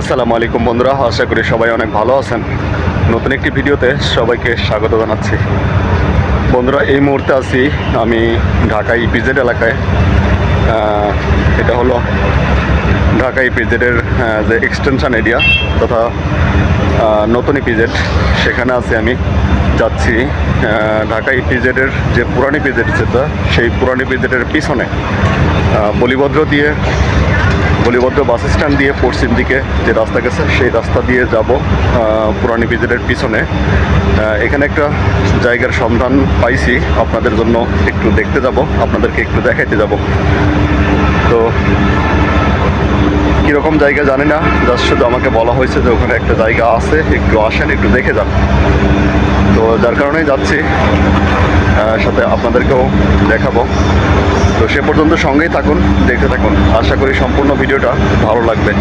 আসসালামু আলাইকুম বন্ধুরা, আশা করি সবাই অনেক ভালো আছেন। নতুন একটি ভিডিওতে সবাইকে স্বাগত জানাচ্ছি। বন্ধুরা, এই মুহূর্তে আছি আমি ঢাকা ইপিজেড এলাকায়। এটা হলো ঢাকা ইপিজেডের যে এক্সটেনশন এরিয়া তথা নতুন ইপিজেড সেখানে আছি আমি, যাচ্ছি ঢাকা ইপিজেডের যে পুরানি পিজেড যেটা সেই পুরান ইপিজেডের পিছনে বলিভদ্র দিয়ে বলিভদ্র বাস স্ট্যান্ড দিয়ে পশ্চিম দিকে যে রাস্তা গেছে, সেই রাস্তা দিয়ে যাব পুরানি বিজেটের পিছনে। এখানে একটা জায়গার সন্ধান পাইছি, আপনাদের জন্য একটু দেখতে যাব, আপনাদেরকে একটু দেখাইতে যাব। তো, কীরকম জায়গা জানি না, জাস্ট শুধু আমাকে বলা হয়েছে যে ওখানে একটা জায়গা আছে, একটু আসেন, একটু দেখে যান। তো, যার কারণেই যাচ্ছি। সাথে আপনাদেরকেও দেখাবো। তো সে পর্যন্ত সঙ্গেই থাকুন, দেখতে থাকুন। আশা করি সম্পূর্ণ ভিডিওটা ভালো লাগবে।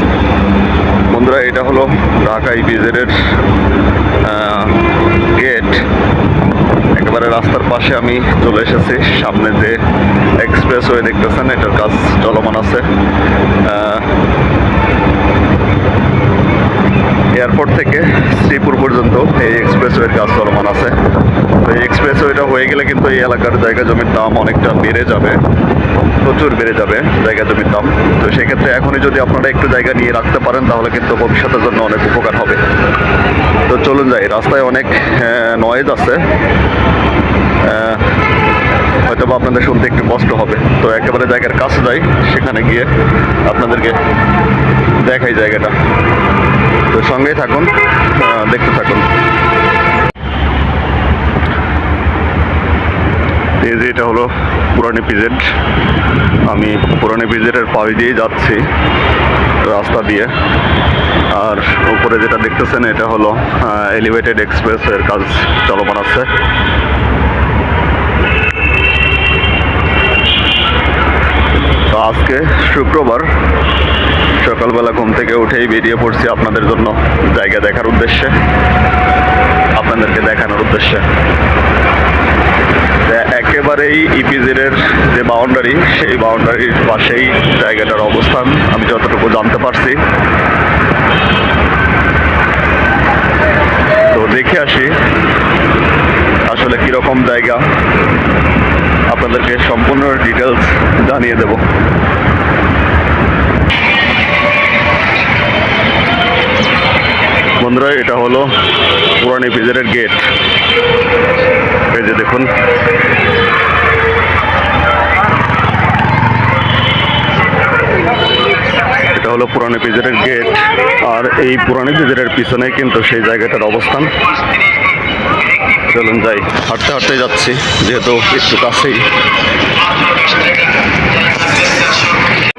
বন্ধুরা, এটা হলো ঢাকা ইপিজেডের গেট একেবারে রাস্তার পাশে আমি চলে এসেছি। সামনে যে এক্সপ্রেসওয়ে দেখতেছেন, এটার কাজ চলমান আছে। এয়ারপোর্ট থেকে শ্রীপুর পর্যন্ত এই এক্সপ্রেসওয়ের কাজ চলমান আছে। তো এই এক্সপ্রেসওয়েটা হয়ে গেলে কিন্তু এই এলাকার জায়গা জমির দাম অনেকটা বেড়ে যাবে। প্রচুর বেড়ে যাবে জায়গা জমির দাম। তো সেক্ষেত্রে এখনই যদি আপনারা একটু জায়গা নিয়ে রাখতে পারেন, তাহলে কিন্তু ভবিষ্যতের জন্য অনেক উপকার হবে। তো চলুন যাই, রাস্তায় অনেক নয়েজ আছে। হয়তো বা আপনাদের শুনতে একটু কষ্ট হবে। তো একেবারে জায়গার কাছে যাই, সেখানে গিয়ে আপনাদেরকে দেখাই জায়গাটা। তো সঙ্গেই থাকুন দেখতে থাকুন। এই যে এটা হলো পুরানি পিজেড আমি পুরানি পিজেডের পাড়ি দিয়ে যাচ্ছি রাস্তা দিয়ে। আর উপরে যেটা দেখতেছেন, এটা হলো এলিভেটেড এক্সপ্রেস এর কাজ চলমান আছে। আজকে শুক্রবার সকালবেলা ঘুম থেকে উঠেই বেরিয়ে পড়ছি আপনাদের জন্য জায়গা দেখার উদ্দেশ্যে, আপনাদেরকে দেখানোর উদ্দেশ্যে। একেবারেই ইপিজেডের যে বাউন্ডারি সেই বাউন্ডারির পাশেই জায়গাটার অবস্থান, আমি যতটুকু জানতে পারছি। তো দেখে আসি আসলে কীরকম জায়গা। আপনাদেরকে সম্পূর্ণ ডিটেলস জানিয়ে দেব। বন্ধুরা, এটা হলো পুরানি পিজারের গেট এই যে দেখুন। এটা হলো পুরানি পিজারের গেট আর এই পুরানি পিজারের পিছনে কিন্তু সেই জায়গাটার অবস্থান। চলুন যাই। হাঁটতে হাঁটতে যাচ্ছি, যেহেতু একটু কাছেই।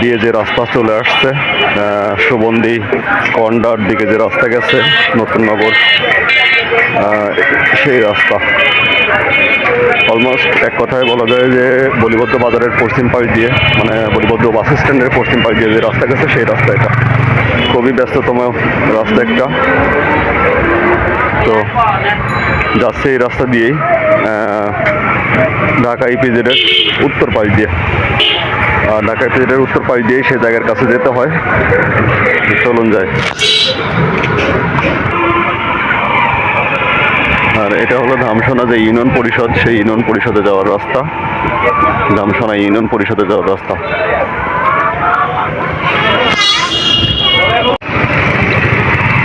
দিয়ে যে রাস্তা চলে আসছে সুবন্দি কন্ডার দিকে যে রাস্তা গেছে, নতুন নগর সেই রাস্তা। অলমোস্ট এক কথায় বলা যায় যে বলিভদ্র বাজারের পশ্চিম পাশ দিয়ে মানে বলিভদ্র বাস স্ট্যান্ডের পশ্চিম পাশ দিয়ে যে রাস্তা গেছে, সেই রাস্তা এটা। খুবই ব্যস্ততম রাস্তা একটা। তো যাচ্ছে এই রাস্তা দিয়েই ঢাকা ইপিজেডের উত্তর পাশ দিয়ে। ঢাকা ইপিজেডের উত্তর পাশ দিয়ে সে জায়গার কাছে যেতে হয়। চলুন যায় আর এটা হলো ধামসোনা যে ইউনিয়ন পরিষদ, সেই ইউনিয়ন পরিষদে যাওয়ার রাস্তা। ধামসোনা ইউনিয়ন পরিষদে যাওয়ার রাস্তা।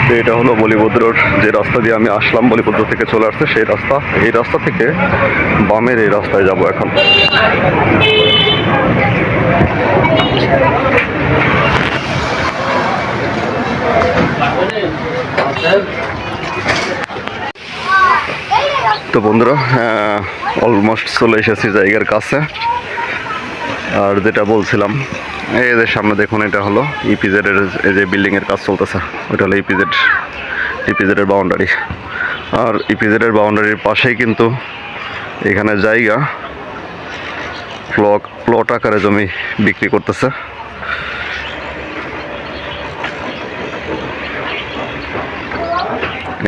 তো এটা হলো বলিভদ্রর যে রাস্তা দিয়ে আমি আসলাম, বলিভদ্র থেকে চলে আসছে সেই রাস্তা। এই রাস্তা থেকে বামের এই রাস্তায় যাব এখন। তো বন্ধুরা অলমোস্ট চলে এসেছি জায়গার কাছে। আর যেটা বলছিলাম যে সামনে দেখুন, এটা হলো ইপিজেড এর এই যে বিল্ডিং এর কাজ চলতেছে। ওটা হলো ইপিজেড ইপিজেড এর বাউন্ডারি আর ইপিজেড এর বাউন্ডারির পাশেই কিন্তু এখানে জায়গা। প্লট প্লট আকারে জমি বিক্রি করতেছে।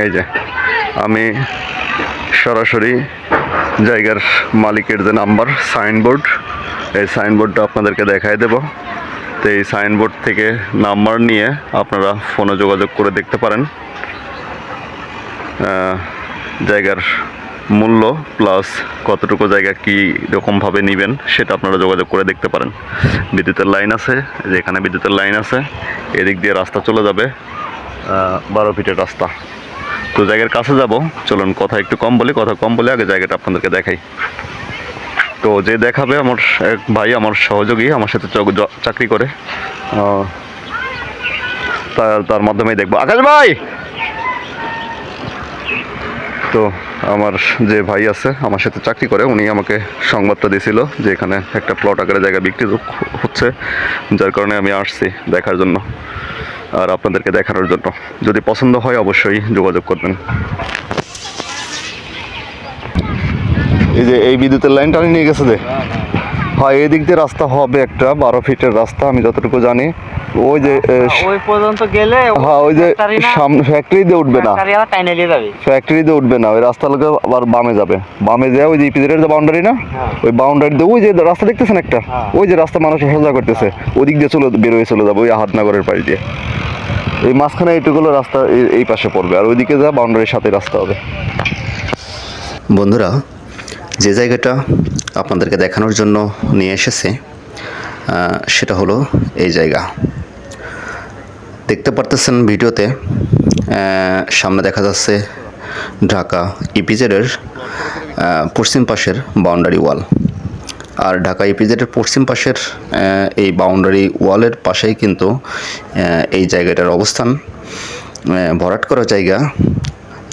এই যে, আমি সরাসরি জায়গার মালিকের যে নাম্বার সাইনবোর্ড এই সাইনবোর্ডটা আপনাদেরকে দেখাই দেব। তো এই সাইনবোর্ড থেকে নাম্বার নিয়ে আপনারা ফোনে যোগাযোগ করে দেখতে পারেন। জায়গার মূল্য প্লাস কতটুকু জায়গা কী রকমভাবে নেবেন সেটা আপনারা যোগাযোগ করে দেখতে পারেন। বিদ্যুতের লাইন আছে যেখানে বিদ্যুতের লাইন আছে, এদিক দিয়ে রাস্তা চলে যাবে বারো ফিটের রাস্তা। তো জায়গার কাছে যাব, চলুন কথা একটু কম বলি, কথা কম বলে আগে জায়গাটা আপনাদেরকে দেখাই। তো যে দেখাবে আমার এক ভাই, আমার সহযোগী, আমার সাথে চাকরি করে তার তার মাধ্যমেই দেখব। আকাশ ভাই! তো আমার যে ভাই আছে, আমার সাথে চাকরি করে, উনি আমাকে সংবাদটা দিয়েছিল যে এখানে একটা প্লট আকারে জায়গা বিক্রি হচ্ছে, যার কারণে আমি আসছি দেখার জন্য আর আপনাদেরকে দেখানোর জন্য। যদি পছন্দ হয়, অবশ্যই যোগাযোগ করবেন। এই যে এই বিদ্যুতের লাইন টানি নিয়ে গেছে যে? হয় এই দিক দিয়ে রাস্তা হবে একটা, বারো ফিটের রাস্তা, আমি যতটুকু জানি। ওই যে এ, ওই পর্যন্ত গেলে হ্যাঁ ওই যে সামনে ফ্যাক্টরি দিয়ে উঠবে না। ফ্যাক্টরি আবার টাইনে নিয়ে যাবে। ফ্যাক্টরি দিয়ে উঠবে না ওই রাস্তা লোকে আবার বামে যাবে। বামে যায় ওই যে ইপিজেডের যে বাউন্ডারি না হ্যাঁ। ওই বাউন্ডারি দিয়ে ওই যে রাস্তা দেখতেছেন একটা? হ্যাঁ। ওই যে রাস্তা মানুষ সোজা করতেছে ওদিক দিয়ে চলে বেরোয় চলে যাবে ওই আহাদনগরের পাশ দিয়ে। এই মাঝখানে এইটুকুলো রাস্তা এই- পাশে পড়বে আর ওইদিকে যা বাউন্ডারির সাথে রাস্তা হবে। বন্ধুরা যে জায়গাটা আপনাদেরকে দেখানোর জন্য নিয়ে এসেছে সেটা হলো এই জায়গা। দেখতে পারতেছেন ভিডিওতে সামনে দেখা যাচ্ছে ঢাকা ইপিজেডের পশ্চিম পাশের বাউন্ডারি ওয়াল আর ঢাকা ইপিজেডের পশ্চিম পাশের এই বাউন্ডারি ওয়ালের পাশেই কিন্তু এই জায়গাটার অবস্থান ভরাট করা জায়গা।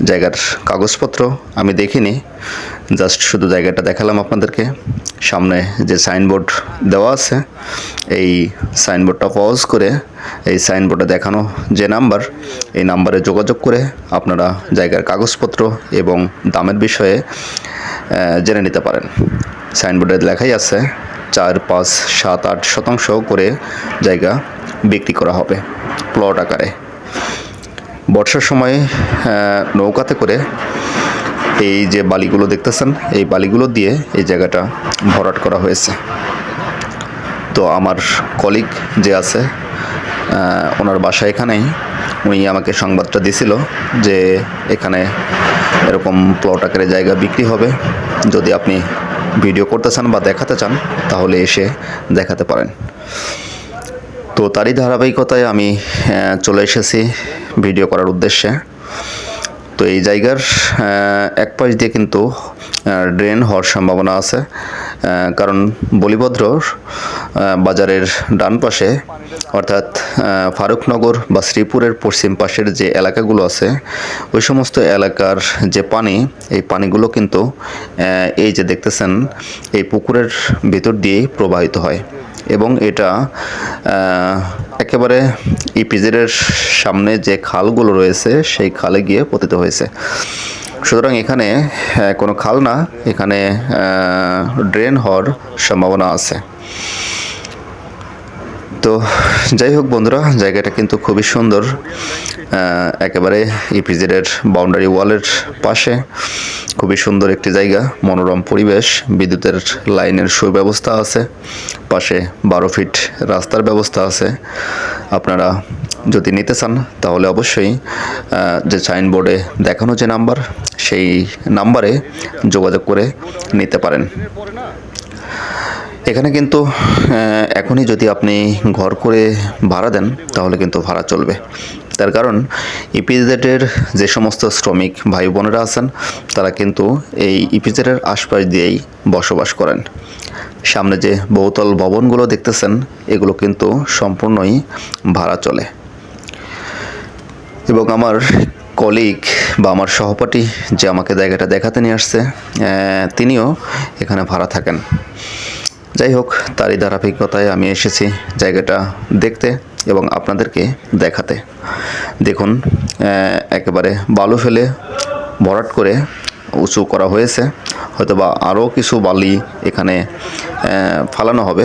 জায়গার কাগজপত্র আমি দেখিনি জাস্ট শুধু জায়গাটা দেখালাম আপনাদেরকে। সামনে যে সাইনবোর্ড দেওয়া আছে, এই সাইনবোর্ডটা পজ করে এই সাইনবোর্ডে দেখানো যে নাম্বার এই নাম্বারে যোগাযোগ করে আপনারা জায়গার কাগজপত্র এবং দামের বিষয়ে জেনে নিতে পারেন। সাইনবোর্ডে লেখাই আছে, চার পাঁচ সাত আট শতাংশ করে জায়গা বিক্রি করা হবে প্লট আকারে। বর্ষার সময় নৌকাতে করে এই যে বালিগুলো দেখতেছেন, এই বালিগুলো দিয়ে এই জায়গাটা ভরাট করা হয়েছে। তো আমার কলিগ যে আছে ওনার বাসা এখানেই, উনি আমাকে সংবাদটা দিছিল যে এখানে এরকম প্লট আকারে জায়গা বিক্রি হবে। যদি আপনি ভিডিও করতে চান বা দেখাতে চান, তাহলে এসে দেখাতে পারেন। তো তারই ধারাবাহিকতায় আমি চলে এসেছি ভিডিও করার উদ্দেশ্যে। তো এই জায়গার এক পাশ দিয়ে কিন্তু ড্রেন হওয়ার সম্ভাবনা আছে। কারণ বলিভদ্র বাজারের ডান পাশে, অর্থাৎ ফারুকনগর বা শ্রীপুরের পশ্চিম পাশের যে এলাকাগুলো আছে, ওই সমস্ত এলাকার যে পানি, এই পানিগুলো কিন্তু এই যে দেখতেছেন, এই পুকুরের ভিতর দিয়েই প্রবাহিত হয়। এবং এটা একেবারে ইপিজেডের সামনে যে খালগুলো রয়েছে, সেই খালে গিয়ে পতিত হয়েছে। সুতরাং এখানে কোনো খাল না, এখানে ড্রেন হওয়ার সম্ভাবনা আছে। তো যাই হোক বন্ধুরা, জায়গাটা কিন্তু খুবই সুন্দর। একেবারে ইপিজেডের বাউন্ডারি ওয়ালের পাশে। খুবই সুন্দর একটি জায়গা, মনোরম পরিবেশ, বিদ্যুতের লাইনের সুব্যবস্থা আছে। পাশে বারো ফিট রাস্তার ব্যবস্থা আছে। আপনারা যদি নিতে চান, তাহলে অবশ্যই যে সাইনবোর্ডে দেখানো যে নাম্বার সেই নাম্বারে যোগাযোগ করে নিতে পারেন। এখানে কিন্তু এখনই যদি আপনি ঘর করে ভাড়া দেন, তাহলে কিন্তু ভাড়া চলবে। তার কারণ, ইপিজেডের যে সমস্ত শ্রমিক ভাই বোনেরা আছেন, তারা কিন্তু এই ইপিজেডের আশপাশ দিয়েই বসবাস করেন। সামনে যে বহুতল ভবনগুলো দেখতেছেন, এগুলো কিন্তু সম্পূর্ণই ভাড়া চলে। এবং আমার কলিগ বা আমার সহপাঠী যে আমাকে জায়গাটা দেখাতে নিয়ে আসছে তিনিও এখানে ভাড়া থাকেন। যাই হোক, তারই ধারাবাহিকতায় আমি এসেছি জায়গাটা দেখতে এবং আপনাদেরকে দেখাতে। দেখুন একেবারে বালু ফেলে ভরাট করে উঁচু করা হয়েছে। হয়তোবা আরও কিছু বালি এখানে ফালানো হবে।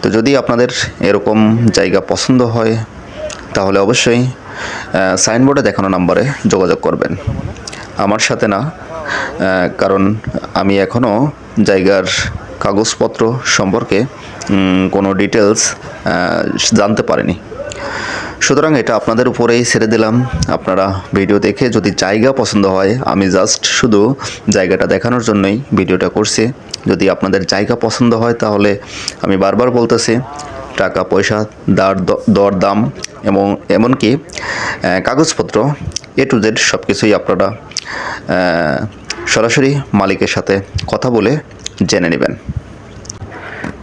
তো যদি আপনাদের এরকম জায়গা পছন্দ হয়, তাহলে অবশ্যই সাইনবোর্ডে দেখানো নাম্বারে যোগাযোগ করবেন। আমার সাথে না কারণ আমি এখনও জায়গার কাগজপত্র সম্পর্কে কোনো ডিটেলস জানতে পারেনি। সুতরাং এটা আপনাদের উপরেই ছেড়ে দিলাম। আপনারা ভিডিও দেখে যদি জায়গা পছন্দ হয়, আমি জাস্ট শুধু জায়গাটা দেখানোর জন্যই ভিডিওটা করছি। যদি আপনাদের জায়গা পছন্দ হয়, তাহলে আমি বারবার বলতেছি, টাকা, পয়সা, দার দর, দাম, এবং এমনকি কাগজপত্র এ টু জেড সব কিছুই আপনারা সরাসরি মালিকের সাথে কথা বলে জেনে নেবেন।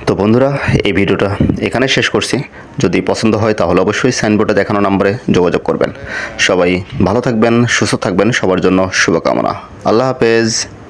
তো বন্ধুরা, এই ভিডিওটা এখানে শেষ করছি। যদি পছন্দ হয়, তাহলে অবশ্যই সাইনবোর্ডে দেখানো নম্বরে যোগাযোগ করবেন। সবাই ভালো থাকবেন, সুস্থ থাকবেন, সবার জন্য শুভকামনা। আল্লাহ হাফেজ।